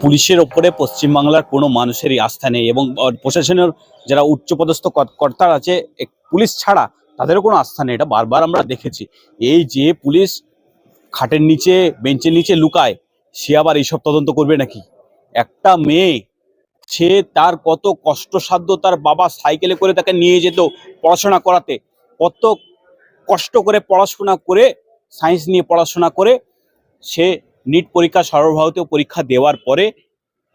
পুলিশের ওপরে পশ্চিমবাংলার কোনো মানুষেরই আস্থা নেই এবং প্রশাসনের যারা উচ্চপদস্থ কর- কর্তার আছে পুলিশ ছাড়া তাদেরও কোনো আস্থা নেই। এটা বারবার আমরা দেখেছি। এই যে পুলিশ খাটের নিচে, বেঞ্চের নিচে লুকায়, সে আবার এইসব তদন্ত করবে নাকি? একটা মেয়ে, সে তার কত কষ্টসাধ্য তার বাবা সাইকেলে করে তাকে নিয়ে যেত পড়াশোনা করাতে। কত কষ্ট করে পড়াশোনা করে, সায়েন্স নিয়ে পড়াশোনা করে, সে নিট পরীক্ষা সর্বভারতীয় পরীক্ষা দেওয়ার পরে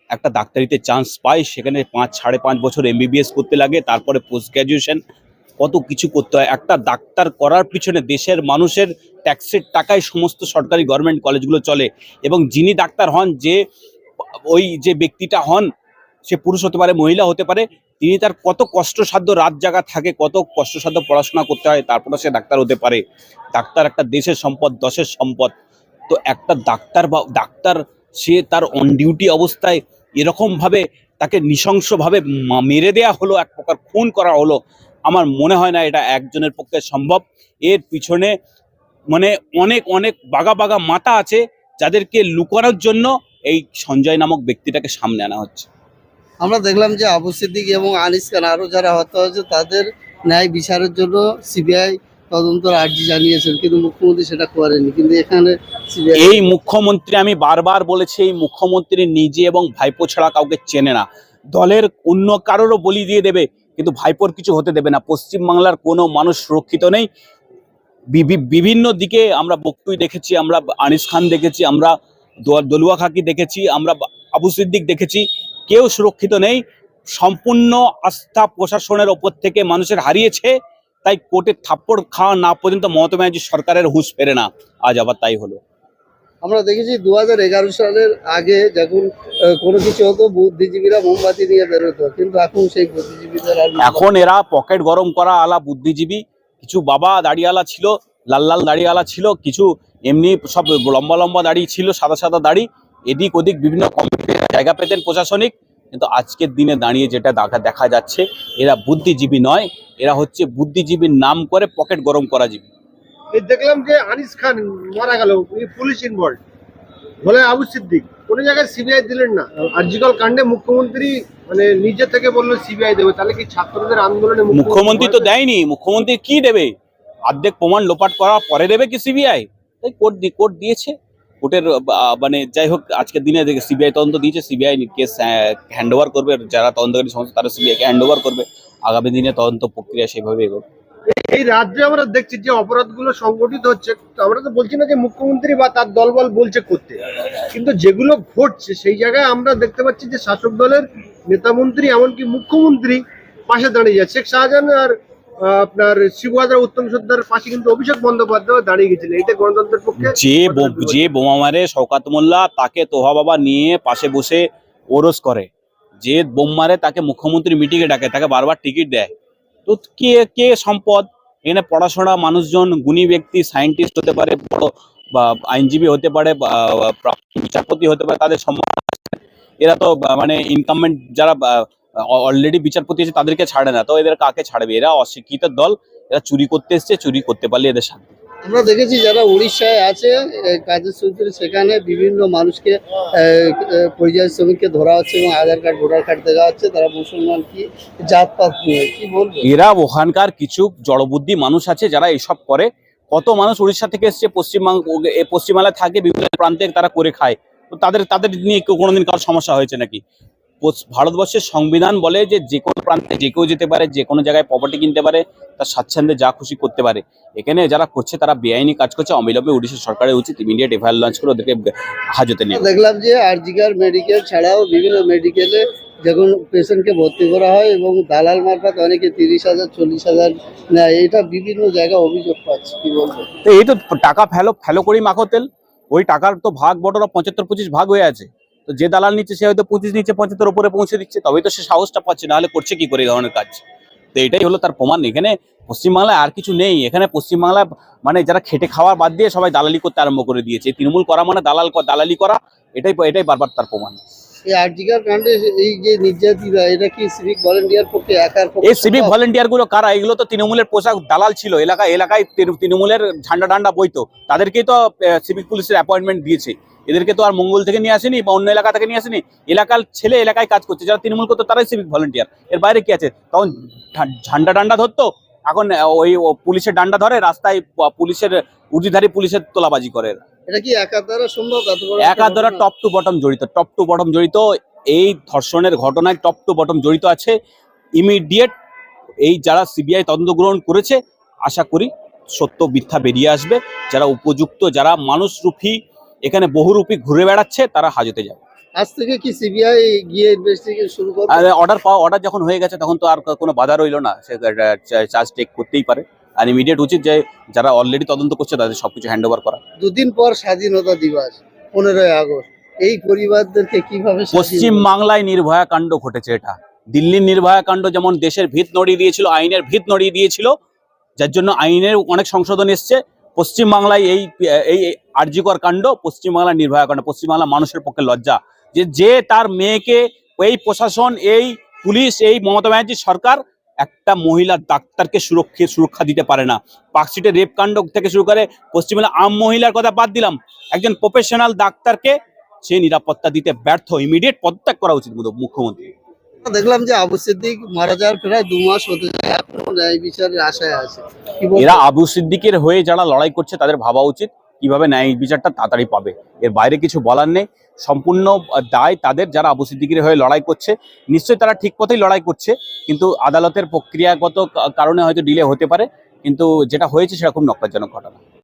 একটা ডাক্তারিতে চান্স পায় সেখানে পাঁচ, সাড়ে পাঁচ বছর এমবিবিএস করতে লাগে, তারপরে পোস্ট গ্র্যাজুয়েশন কত কিছু করতে হয়। একটা ডাক্তার করার পিছনে দেশের মানুষের ট্যাক্সের টাকায় সমস্ত সরকারি গভর্নমেন্ট কলেজগুলো চলে এবং যিনি ডাক্তার হন, যে ওই যে ব্যক্তিটা হন, সে পুরুষ হতে পারে, মহিলা হতে পারে, তিনি তার কত কষ্টসাধ্য রাত জাগা থাকে, কত কষ্টসাধ্য পড়াশোনা করতে হয় তারপরে সে ডাক্তার হতে পারে। ডাক্তার একটা দেশের সম্পদ, দশের সম্পদ। তো একটা ডাক্তার বা ডাক্তার, সে তার অন ডিউটি অবস্থায় এরকমভাবে তাকে নৃশংসভাবে মেরে দেয়া হলো, এক প্রকার খুন করা হলো, আমার মনে হয় না এটা একজনের পক্ষে সম্ভব। এর পিছনে মানে অনেক অনেক বাগা বাগা মাথা আছে যাদেরকে লুকানোর জন্য এই সঞ্জয় নামক ব্যক্তিটাকে সামনে আনা হচ্ছে। আমরা দেখলাম যে আবু সিদ্দিক এবং আনিস খান আরও যারা হত্যা হয়েছে, তাদের ন্যায় বিচারের জন্য সিবিআই তদন্তর আর্জি জানিয়েছেন, কিন্তু মুখ্যমন্ত্রী সেটা করেনি কিন্তু এখানে এই মুখ্যমন্ত্রী, আমি বারবার বলেছি, এই মুখ্যমন্ত্রী নিজে এবং ভাইপো ছাড়া কাউকে চেনে না। দলের অন্য কারোরও বলি দিয়ে দেবে, কিন্তু ভাইপোর কিছু হতে দেবে না। পশ্চিমবাংলার কোনো মানুষ সুরক্ষিত নেই। বিভি- বিভিন্ন দিকে আমরা বক্তুই দেখেছি, আমরা আনিস খান দেখেছি, আমরা দলুয়া খাকি দেখেছি, আমরা আবু সিদ্দিক দেখেছি। কেউ সুরক্ষিত নেই। সম্পূর্ণ আস্থা প্রশাসনের ওপর থেকে মানুষের হারিয়েছে। তাই কোর্টে থাপ্পড় খাওয়া না পর্যন্ত মমতা ব্যানার্জি সরকারের হুঁশ ফেরে না। আজ আবার তাই হলো। আমরা দেখেছি দু হাজার এগারো সালের আগে যখন কোনো কিছু হতো বুদ্ধিজীবীরা মোমবাতি নিয়ে বেরোতো কিন্তু এখন সেই বুদ্ধিজীবীদের এখন এরা পকেট গরম করা আলা বুদ্ধিজীবী। কিছু বাবা দাড়িওয়ালা ছিল লাল লাল দাড়িওয়ালা ছিল কিছু এমনি সব লম্বা লম্বা দাড়ি ছিল সাদা সাদা দাড়ি। এদিক ওদিক বিভিন্ন কমিটিতে জায়গা পেতেন প্রশাসনিক। কিন্তু আজকের দিনে দাঁড়িয়ে যেটা দেখা দেখা যাচ্ছে এরা বুদ্ধিজীবী নয় এরা হচ্ছে বুদ্ধিজীবীর নাম করে পকেট গরম করা জীবী। দেখলাম যে আনিস খান মারা গেল পুলিশ ইনভলভ বলে আবু সিদ্দিক কোনো জায়গায় সিবিআই দিলেন না। আর্জিকল কাণ্ডে মুখ্যমন্ত্রী মানে নিজে থেকে বলল সিবিআই দেবে তাহলে কি ছাত্রদের আন্দোলনে মুখ্যমন্ত্রী তো দেয়নি মুখ্যমন্ত্রী কি দেবে? অর্ধেক প্রমাণ লোপাট করার পরে দেবে কি সিবিআই তাই কোর্ট দি কোর্ট দিয়েছে। কোর্টের মানে যাই হোক আজকের দিনে সিবিআই তদন্ত দিয়েছে, সিবিআই কেস হ্যান্ড ওভার করবে, যারা তদন্তকারী সংস্থা তারা সিবিআইকে হ্যান্ড ওভার করবে। আগামী দিনে তদন্ত প্রক্রিয়া সেভাবে এগোবে। এই রাজ্যে আমরা দেখছি যে অপরাধগুলো সংগঠিত হচ্ছে, আমরা তো বলছি না যে মুখ্যমন্ত্রী বা তার দলবল বলছে করতে। কিন্তু যেগুলো ঘটছে, সেই জায়গায় আমরা দেখতে পাচ্ছি যে শাসক দলের নেতা মন্ত্রী এমনকি মুখ্যমন্ত্রী পাশে দাঁড়িয়ে যাচ্ছে শেখ শাহজাহান আর আপনার উত্তম সর্দারের পাশে কিন্তু অভিষেক বন্দ্যোপাধ্যায় দাঁড়িয়ে গেছিলেন এটা গণতন্ত্রের পক্ষে? যে যে বোমা মারে মোল্লা, তাকে তোহা বাবা নিয়ে পাশে বসে ওরস করে। যে বোম মারে, তাকে মুখ্যমন্ত্রী মিটিংয়ে ডাকে, তাকে বারবার টিকিট দেয়। তো কে কে সম্পদ? এখানে পড়াশোনা মানুষজন, গুণী ব্যক্তি, সায়েন্টিস্ট হতে পারে, বড় বা আইনজীবী হতে পারে বিচারপতি হতে পারে, তাদের সম্মান এরা তো মানে ইনকামেন্ট যারা অলরেডি বিচারপতি আছে তাদেরকে ছাড়ে না তো এদের কাকে ছাড়বে? এরা অশিক্ষিত দল এরা চুরি করতে এসছে চুরি করতে পারলে এদের শান্তি। আমরা দেখেছি যারা উড়িষ্যায় আছে কাজের সূত্রে সেখানে বিভিন্ন মানুষকে পরিযায়ী শ্রমিককে ধরা হচ্ছে এবং আধার কার্ড ভোটার কার্ড দেওয়া হচ্ছে। তারা মুসলমান কি জাতপাত নিয়ে কি বলব? এরা ওখানকার কিছু জড়বুদ্ধি মানুষ আছে যারা এসব করে। কত মানুষ উড়িষ্যা থেকে এসছে পশ্চিমবঙ্গ পশ্চিমবাংলায় থাকে বিভিন্ন প্রান্তে তারা করে খায়। তো তাদের তাদের নিয়ে কোনোদিন কারোর সমস্যা হয়েছে নাকি? ভারতবর্ষের সংবিধান বলে যে যে কোনো প্রান্তে যে কেউ যেতে পারে যে কোনো জায়গায় প্রপার্টি কিনতে পারে তার স্বাচ্ছন্দ্যে যা খুশি করতে পারে। এখানে যারা করছে তারা বেআইনি কাজ করছে। অবিলম্বে উড়িষ্যা সরকারের উচিত ইমিডিয়েট এফআইআর লঞ্চ করে ওদেরকে হাজতে নিয়ে। দেখলাম যে আরজিকার মেডিকেল ছাড়াও বিভিন্ন মেডিকেলে যখন পেশেন্টকে ভর্তি করা হয় এবং দালাল মারফত অনেকে তিরিশ হাজার চল্লিশ হাজার নেয় এটা বিভিন্ন জায়গায় অভিযোগ পাচ্ছে কি বলব? তো এই তো টাকা ফেলো ফেলো করি মাখো তেল। ওই টাকার তো ভাগ বটরা পঁচাত্তর পঁচিশ ভাগ হয়ে আছে। তো যে দালাল নিচ্ছে সে হয়তো পঁচিশ নিচ্ছে পঁচাত্তর উপরে পৌঁছে দিচ্ছে তবেই তো সে সাহসটা পাচ্ছে নাহলে করছে কি করে এই ধরনের কাজ? তো এটাই হলো তার প্রমাণ। এখানে পশ্চিমবাংলায় আর কিছু নেই। এখানে পশ্চিমবাংলায় মানে যারা খেটে খাওয়ার বাদ দিয়ে সবাই দালালি করতে আরম্ভ করে দিয়েছে। তৃণমূল করা মানে দালাল দালালি করা এটাই এটাই বারবার তার প্রমাণ। এই আরজিকার কাণ্ডে এই যে নির্যাতিতা এটা কি সিভিক ভলেন্টিয়ার পক্ষে একার এই সিভিক ভলেন্টিয়ারগুলো কারা? এগুলো তো তৃণমূলের পোশাক দালাল ছিল। এলাকা এলাকায় তৃণমূলের ঝান্ডা ডান্ডা বইতো। তাদেরকেই তো সিভিক পুলিশের অ্যাপয়েন্টমেন্ট দিয়েছে। এদেরকে তো আর মঙ্গল থেকে নিয়ে আসেনি বা অন্য এলাকা থেকে নিয়ে আসেনি। এলাকার ছেলে এলাকায় কাজ করছে যারা তৃণমূল করতো তারাই সিভিক ভলেন্টিয়ার এর বাইরে কি আছে? তখন ঝান্ডা ডান্ডা ধরতো এখন ওই পুলিশের ডান্ডা ধরে রাস্তায় পুলিশের উর্দিধারী পুলিশের তোলাবাজি করে। এটা কি একার দ্বারা সম্ভব? এত একা দ্বারা টপ টু বটম জড়িত টপ টু বটম জড়িত এই ধর্ষণের ঘটনায় টপ টু বটম জড়িত আছে। ইমিডিয়েট এই যারা সিবিআই তদন্ত গ্রহণ করেছে আশা করি সত্য মিথ্যা বেরিয়ে আসবে। যারা উপযুক্ত যারা মানুষরূপী এখানে বহুরূপী ঘুরে বেড়াচ্ছে তারা হাজতে যাবে। আজ থেকে কি সিবিআই গিয়ে ইনভেস্টিগেশন শুরু করবে? আর অর্ডার পাওয়া অর্ডার যখন হয়ে গেছে তখন তো আর কোনো বাধা রইল না। সে চার্জ টেক করতেই পারে। আর ইমিডিয়েট উচিত যে যারা অলরেডি তদন্ত করছে তাদের সবকিছু হ্যান্ড ওভার করা। দুদিন পর স্বাধীনতা দিবস পনেরোই আগস্ট। এই পরিবারদেরকে কীভাবে পশ্চিম বাংলায় নির্ভয়া কাণ্ড ঘটেছে এটা। দিল্লির নির্ভয়া কাণ্ড যেমন দেশের ভিত নড়িয়ে দিয়েছিল আইনের ভিত নড়িয়ে দিয়েছিল যার জন্য আইনের অনেক সংশোধন এসছে। পশ্চিম বাংলায় এই এই আর্যিকর কাণ্ড পশ্চিম বাংলার নির্ভয়া কাণ্ড পশ্চিম বাংলার মানুষের পক্ষে লজ্জা। যে যে তার মেয়েকে এই প্রশাসন, এই পুলিশ, এই মমতা ব্যানার্জি সরকার একটা মহিলা ডাক্তারকে সুরক্ষা সুরক্ষা দিতে পারে না। পার্কশিটে রেপ কাণ্ড থেকে শুরু করে পশ্চিমবাংলা আম মহিলার কথা বাদ দিলাম। একজন প্রফেশনাল ডাক্তারকে সে নিরাপত্তা দিতে ব্যর্থ। ইমিডিয়েট পদত্যাগ করা উচিত মুখ্য- মুখ্যমন্ত্রী। দেখলাম যে আবু সিদ্দিক মারা যাওয়ার প্রায় দু মাস হতে যায়, এখনও ন্যায় বিচারের আশায় আছে। এরা আবু সিদ্দিকের হয়ে যারা লড়াই করছে, তাদের ভাবা উচিত কীভাবে ন্যায় বিচারটা তাড়াতাড়ি পাবে। এর বাইরে কিছু বলার নেই। সম্পূর্ণ দায় তাদের যারা আবু সিদ্দিকের হয়ে লড়াই করছে। নিশ্চয়ই তারা ঠিক পথেই লড়াই করছে, কিন্তু আদালতের প্রক্রিয়াগত কারণে হয়তো ডিলে হতে পারে, কিন্তু যেটা হয়েছে সেটা খুব নক্কারজনক ঘটনা।